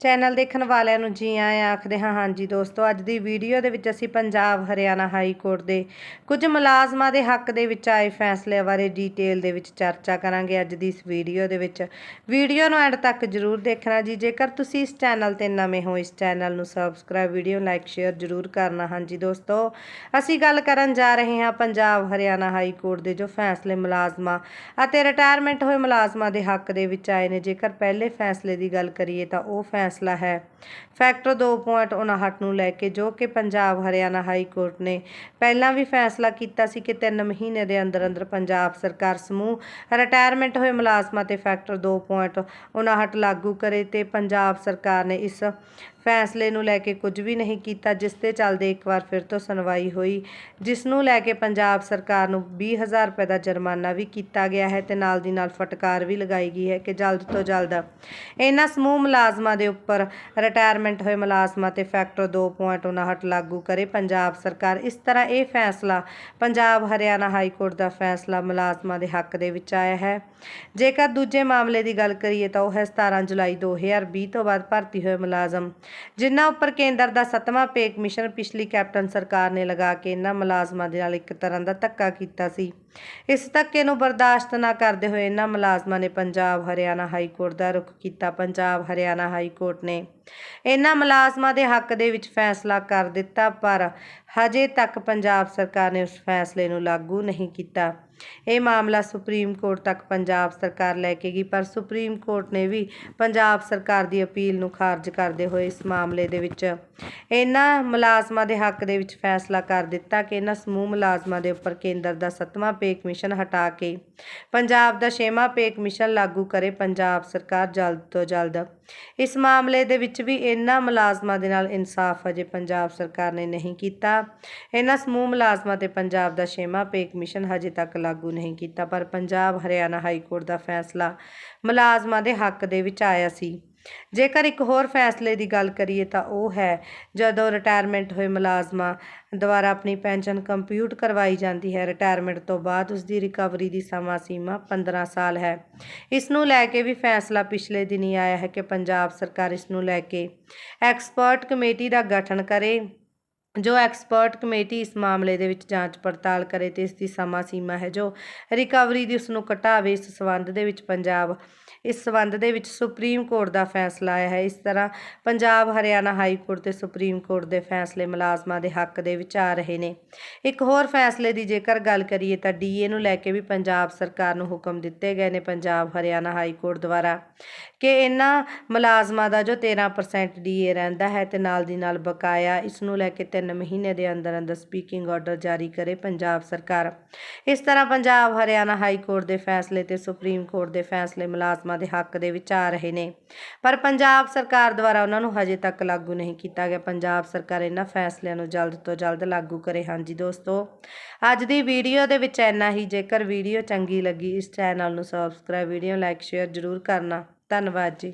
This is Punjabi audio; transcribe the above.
ਚੈਨਲ ਦੇਖਣ ਵਾਲਿਆਂ ਨੂੰ ਜੀ ਆਇਆਂ ਆਖਦੇ ਹਾਂ, ਹਾਂਜੀ ਦੋਸਤੋ, ਅੱਜ ਦੀ ਵੀਡੀਓ ਦੇ ਵਿੱਚ ਅਸੀਂ ਪੰਜਾਬ ਹਰਿਆਣਾ ਹਾਈ ਕੋਰਟ ਦੇ ਕੁਝ ਮੁਲਾਜ਼ਮਾਂ ਦੇ ਹੱਕ ਦੇ ਵਿੱਚ ਆਏ ਫੈਸਲੇ ਬਾਰੇ ਡੀਟੇਲ ਦੇ ਵਿੱਚ ਚਰਚਾ ਕਰਾਂਗੇ ਅੱਜ ਦੀ ਇਸ ਵੀਡੀਓ ਦੇ ਵਿੱਚ। ਵੀਡੀਓ ਨੂੰ ਐਂਡ ਤੱਕ ਜਰੂਰ ਦੇਖਣਾ ਜੀ। ਜੇਕਰ ਤੁਸੀਂ ਇਸ ਚੈਨਲ ਤੇ ਨਵੇਂ ਹੋ, ਇਸ ਚੈਨਲ ਨੂੰ ਸਬਸਕ੍ਰਾਈਬ ਵੀਡੀਓ ਲਾਈਕ ਸ਼ੇਅਰ ਜਰੂਰ ਕਰਨਾ। ਹਾਂਜੀ ਦੋਸਤੋ, ਅਸੀਂ ਗੱਲ ਕਰਨ ਜਾ ਰਹੇ ਹਾਂ ਪੰਜਾਬ ਹਰਿਆਣਾ ਹਾਈ ਕੋਰਟ ਦੇ ਜੋ ਫੈਸਲੇ ਮੁਲਾਜ਼ਮਾਂ ਅਤੇ ਰਿਟਾਇਰਮੈਂਟ ਹੋਏ ਮੁਲਾਜ਼ਮਾਂ ਦੇ ਹੱਕ ਦੇ ਵਿੱਚ ਆਏ ਨੇ। ਜੇਕਰ ਪਹਿਲੇ ਫੈਸਲੇ ਦੀ ਗੱਲ ਕਰੀਏ ਤਾਂ ਉਹ ਫੈਸਲਾ ਹੈ। ਫੈਕਟਰ 2.59 ਨੂੰ ਲੈ ਕੇ ਜੋ ਕਿ ਪੰਜਾਬ, ਹਰਿਆਣਾ ਹਾਈ ਕੋਰਟ ਨੇ ਪਹਿਲਾਂ ਵੀ ਫੈਸਲਾ ਕੀਤਾ ਸੀ ਕਿ 3 ਮਹੀਨੇ ਦੇ ਅੰਦਰ ਅੰਦਰ ਪੰਜਾਬ ਸਰਕਾਰ ਸਮੂਹ ਰਿਟਾਇਰਮੈਂਟ ਹੋਏ ਮੁਲਾਜ਼ਮਾਂ ਤੇ ਫੈਕਟਰ 2.59 ਲਾਗੂ ਕਰੇ ਤੇ ਪੰਜਾਬ ਸਰਕਾਰ ਨੇ ਇਸ ਫੈਸਲੇ ਨੂੰ ਲੈ ਕੇ ਕੁਝ ਵੀ ਨਹੀਂ ਕੀਤਾ, ਜਿਸ ਤੇ ਚੱਲਦੇ ਇੱਕ ਵਾਰ ਫਿਰ ਤੋਂ ਸੁਣਵਾਈ ਹੋਈ, ਜਿਸ ਨੂੰ ਲੈ ਕੇ ਪੰਜਾਬ ਸਰਕਾਰ ਨੂੰ 20000 ਰੁਪਏ ਦਾ ਜੁਰਮਾਨਾ ਵੀ ਕੀਤਾ ਗਿਆ ਹੈ ਤੇ ਨਾਲ ਦੀ ਨਾਲ ਫਟਕਾਰ ਵੀ ਲਗਾਈ ਗਈ ਹੈ ਕਿ ਜਲਦ ਤੋਂ ਜਲਦ ਇਹਨਾਂ ਸਮੂਹ ਮੁਲਾਜ਼ਮਾਂ ਦੇ ਉੱਪਰ ਰਿਟਾਇਰਮੈਂਟ ਹੋਏ ਮੁਲਾਜ਼ਮਾਂ ਤੇ ਫੈਕਟਰ 2.59 ਲਾਗੂ ਕਰੇ। ਪੰਜਾਬ ਸਰਕਾਰ ਇਸ ਤਰ੍ਹਾਂ ਇਹ ਫੈਸਲਾ ਪੰਜਾਬ ਹਰਿਆਣਾ ਹਾਈ ਕੋਰਟ ਦਾ ਫੈਸਲਾ ਮੁਲਾਜ਼ਮਾਂ ਦੇ ਹੱਕ ਦੇ ਵਿੱਚ ਆਇਆ ਹੈ। ਜੇਕਰ ਦੂਜੇ ਮਾਮਲੇ ਦੀ ਗੱਲ ਕਰੀਏ ਤਾਂ ਉਹ ਹੈ 17 ਜੁਲਾਈ 2020 ਤੋਂ ਬਾਅਦ ਭਰਤੀ ਹੋਏ ਮੁਲਾਜ਼ਮ। ਜਿਨ੍ਹਾਂ ਉੱਪਰ ਕੇਂਦਰ ਦਾ ਸੱਤਵਾਂ ਪੇ ਕਮਿਸ਼ਨ ਪਿਛਲੀ ਕੈਪਟਨ ਸਰਕਾਰ ਨੇ ਲਗਾ ਕੇ ਇਹਨਾਂ ਮੁਲਾਜ਼ਮਾਂ ਦੇ ਨਾਲ ਇੱਕ ਤਰ੍ਹਾਂ ਦਾ ਧੱਕਾ ਕੀਤਾ ਸੀ। ਇਸ ਧੱਕੇ ਨੂੰ ਬਰਦਾਸ਼ਤ ਨਾ ਕਰਦੇ ਹੋਏ ਇਹਨਾਂ ਮੁਲਾਜ਼ਮਾਂ ਨੇ ਪੰਜਾਬ ਹਰਿਆਣਾ ਹਾਈ ਕੋਰਟ ਦਾ ਰੁਖ ਕੀਤਾ। ਪੰਜਾਬ ਹਰਿਆਣਾ ਹਾਈ ਕੋਰਟ ਨੇ ਇਹਨਾਂ ਮੁਲਾਜ਼ਮਾਂ ਦੇ ਹੱਕ ਦੇ ਵਿੱਚ ਫੈਸਲਾ ਕਰ ਦਿੱਤਾ, ਪਰ ਹਜੇ ਤੱਕ ਪੰਜਾਬ ਸਰਕਾਰ ਨੇ ਉਸ ਫੈਸਲੇ ਨੂੰ ਲਾਗੂ ਨਹੀਂ ਕੀਤਾ। ਇਹ ਮਾਮਲਾ ਸੁਪਰੀਮ ਕੋਰਟ ਤੱਕ ਪੰਜਾਬ ਸਰਕਾਰ ਲੈ ਕੇ ਗਈ, ਪਰ ਸੁਪਰੀਮ ਕੋਰਟ ਨੇ ਵੀ ਪੰਜਾਬ ਸਰਕਾਰ ਦੀ ਅਪੀਲ ਨੂੰ ਖਾਰਜ ਕਰਦੇ ਹੋਏ ਇਸ ਮਾਮਲੇ ਦੇ ਵਿੱਚ ਇਹਨਾਂ ਮੁਲਾਜ਼ਮਾਂ ਦੇ ਹੱਕ ਦੇ ਵਿੱਚ ਫੈਸਲਾ ਕਰ ਦਿੱਤਾ ਕਿ ਇਹਨਾਂ ਸਮੂਹ ਮੁਲਾਜ਼ਮਾਂ ਦੇ ਉੱਪਰ ਕੇਂਦਰ ਦਾ ਸੱਤਵਾਂ ਪੇ ਕਮਿਸ਼ਨ ਹਟਾ ਕੇ ਪੰਜਾਬ ਦਾ ਛੇਵਾਂ ਪੇ ਕਮਿਸ਼ਨ ਲਾਗੂ ਕਰੇ ਪੰਜਾਬ ਸਰਕਾਰ ਜਲਦ ਤੋਂ ਜਲਦ। ਇਸ ਮਾਮਲੇ ਦੇ ਵਿੱਚ ਵੀ ਇਹਨਾਂ ਮੁਲਾਜ਼ਮਾਂ ਦੇ ਨਾਲ ਇਨਸਾਫ ਅਜੇ ਪੰਜਾਬ ਸਰਕਾਰ ਨੇ ਨਹੀਂ ਕੀਤਾ। ਇਹਨਾਂ ਸਮੂਹ ਮੁਲਾਜ਼ਮਾਂ ਤੇ ਪੰਜਾਬ ਦਾ ਛੇਵਾਂ ਪੇ ਕਮਿਸ਼ਨ ਹਜੇ ਤੱਕ ਲਾਗੂ ਨਹੀਂ ਕੀਤਾ, ਪਰ ਪੰਜਾਬ ਹਰਿਆਣਾ ਹਾਈ ਕੋਰਟ ਦਾ ਫੈਸਲਾ ਮੁਲਾਜ਼ਮਾਂ ਦੇ ਹੱਕ ਦੇ ਵਿੱਚ ਆਇਆ ਸੀ। ਜੇਕਰ ਇੱਕ ਹੋਰ ਫੈਸਲੇ ਦੀ ਗੱਲ ਕਰੀਏ ਤਾਂ ਉਹ ਹੈ, ਜਦੋਂ ਰਿਟਾਇਰਮੈਂਟ ਹੋਏ ਮੁਲਾਜ਼ਮਾਂ ਦੁਆਰਾ ਆਪਣੀ ਪੈਨਸ਼ਨ ਕੰਪਿਊਟ ਕਰਵਾਈ ਜਾਂਦੀ ਹੈ ਰਿਟਾਇਰਮੈਂਟ ਤੋਂ ਬਾਅਦ ਉਸ ਦੀ ਰਿਕਵਰੀ ਦੀ ਸਮਾਂ ਸੀਮਾ 15 ਸਾਲ ਹੈ। ਇਸ ਨੂੰ ਲੈ ਕੇ ਵੀ ਫੈਸਲਾ ਪਿਛਲੇ ਦਿਨੀ ਆਇਆ ਹੈ ਕਿ ਪੰਜਾਬ ਸਰਕਾਰ ਇਸ ਨੂੰ ਲੈ ਕੇ ਐਕਸਪਰਟ ਕਮੇਟੀ ਦਾ ਗਠਨ ਕਰੇ। ਜੋ ਐਕਸਪਰਟ ਕਮੇਟੀ ਇਸ ਮਾਮਲੇ ਦੇ ਵਿੱਚ ਜਾਂਚ ਪੜਤਾਲ ਕਰੇ ਤੇ ਇਸ ਦੀ ਸਮਾਂ ਸੀਮਾ ਹੈ, ਜੋ ਰਿਕਵਰੀ ਦੀ ਉਸ ਨੂੰ ਘਟਾਵੇ, ਇਸ ਸਬੰਧ ਦੇ ਵਿੱਚ ਪੰਜਾਬ, ਇਸ ਸਬੰਧ ਦੇ ਵਿੱਚ ਸੁਪਰੀਮ ਕੋਰਟ ਦਾ ਫੈਸਲਾ ਆਇਆ ਹੈ। ਇਸ ਤਰ੍ਹਾਂ ਪੰਜਾਬ, ਹਰਿਆਣਾ ਹਾਈ ਕੋਰਟ ਤੇ ਸੁਪਰੀਮ ਕੋਰਟ ਦੇ ਫੈਸਲੇ ਮੁਲਾਜ਼ਮਾਂ ਦੇ ਹੱਕ ਦੇ ਵਿੱਚ ਆ ਰਹੇ ਨੇ। ਇੱਕ ਹੋਰ ਫੈਸਲੇ ਦੀ ਜੇਕਰ ਗੱਲ ਕਰੀਏ ਤਾਂ ਡੀਏ ਨੂੰ ਲੈ ਕੇ ਵੀ ਪੰਜਾਬ ਸਰਕਾਰ ਨੂੰ ਹੁਕਮ ਦਿੱਤੇ ਗਏ ਨੇ ਪੰਜਾਬ, ਹਰਿਆਣਾ ਹਾਈ ਕੋਰਟ ਦੁਆਰਾ ਕਿ ਇਹਨਾਂ ਮੁਲਾਜ਼ਮਾਂ ਦਾ ਜੋ 13% ਡੀਏ ਰਹਿੰਦਾ ਹੈ ਤੇ ਨਾਲ ਦੀ ਨਾਲ ਬਕਾਇਆ ਇਸ ਨੂੰ ਲੈ ਕੇ 3 ਮਹੀਨੇ ਦੇ ਅੰਦਰ ਅੰਦਰ ਸਪੀਕਿੰਗ ਆਰਡਰ ਜਾਰੀ ਕਰੇ ਪੰਜਾਬ ਸਰਕਾਰ। ਇਸ ਤਰ੍ਹਾਂ ਪੰਜਾਬ, ਹਰਿਆਣਾ ਹਾਈ ਕੋਰਟ ਦੇ ਫੈਸਲੇ ਤੇ ਸੁਪਰੀਮ ਕੋਰਟ ਦੇ ਫੈਸਲੇ ਮੁਲਾਜ਼ਮਾਂ ਦੇ ਹੱਕ ਦੇ ਵਿੱਚ ਆ ਰਹੇ ਨੇ। ਪਰ ਪੰਜਾਬ ਸਰਕਾਰ ਦੁਆਰਾ ਉਹਨਾਂ ਨੂੰ ਹਜੇ ਤੱਕ ਲਾਗੂ ਨਹੀਂ ਕੀਤਾ ਗਿਆ। ਪੰਜਾਬ ਸਰਕਾਰ ਇਹਨਾਂ ਫੈਸਲਿਆਂ ਨੂੰ ਜਲਦ ਤੋਂ ਜਲਦ ਲਾਗੂ ਕਰੇ। ਹਾਂਜੀ ਦੋਸਤੋ, ਅੱਜ ਦੀ ਵੀਡੀਓ ਦੇ ਵਿੱਚ ਇੰਨਾ ਹੀ। ਜੇਕਰ ਵੀਡੀਓ ਚੰਗੀ ਲੱਗੀ, ਇਸ ਚੈਨਲ ਨੂੰ ਸਬਸਕ੍ਰਾਈਬ ਵੀਡੀਓ ਲਾਈਕ ਸ਼ੇਅਰ ਜ਼ਰੂਰ ਕਰਨਾ। ਧੰਨਵਾਦ ਜੀ।